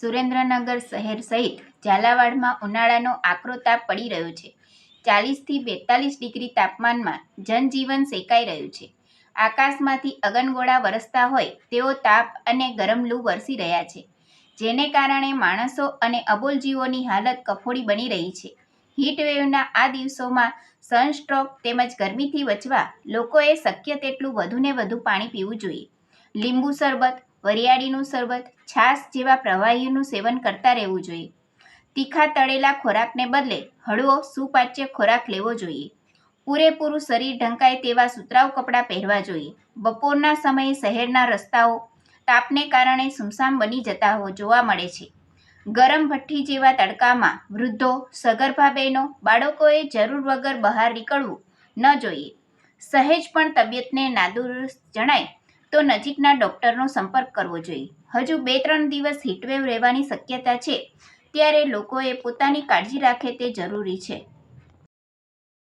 સુરેન્દ્રનગર શહેર સહિત ઝાલાવાડમાં ઉનાળાનો આકરો તાપ પડી રહ્યો છે. ચાલીસથી બેતાલીસ ડિગ્રી તાપમાનમાં જનજીવન સેકાઈ રહ્યું છે. આકાશમાંથી અગનગોળા વરસતા હોય તેવો તાપ અને ગરમ લૂ વરસી રહ્યા છે. જેને કારણે માણસો અને અબોલ જીવોની હાલત કફોડી બની રહી છે. હીટવેવના આ દિવસોમાં સનસ્ટ્રોક તેમજ ગરમીથી બચવા લોકોએ શક્ય તેટલું વધુને વધુ પાણી પીવું જોઈએ. લીંબુ શરબત વરિયાળીનું શરબત છાશ જેવા પ્રવાહીનું સેવન કરતા રહેવું જોઈએ. તીખા તળેલા ખોરાકને બદલે હળવો, સુપાચ્ય ખોરાક લેવો જોઈએ. પૂરેપૂરું શરીર ઢંકાય તેવા સુતરાઉ કપડાં પહેરવા જોઈએ. બપોરના સમયે શહેરના રસ્તાઓ તાપને કારણે સુમસામ બની જતા હો- જોવા મળે છે. ગરમ ભઠ્ઠી જેવા તડકામાં વૃદ્ધો, સગર્ભા બહેનો, બાળકોએ જરૂર વગર બહાર નીકળવું ન જોઈએ. સહેજ પણ તબિયતને નાદુરસ્ત જણાય તો નજીકના ડૉક્ટરનો સંપર્ક કરવો જોઈએ. હજુ બે ત્રણ દિવસ હીટવેવ રહેવાની શક્યતા છે, ત્યારે લોકોએ પોતાની કાળજી રાખે તે જરૂરી છે.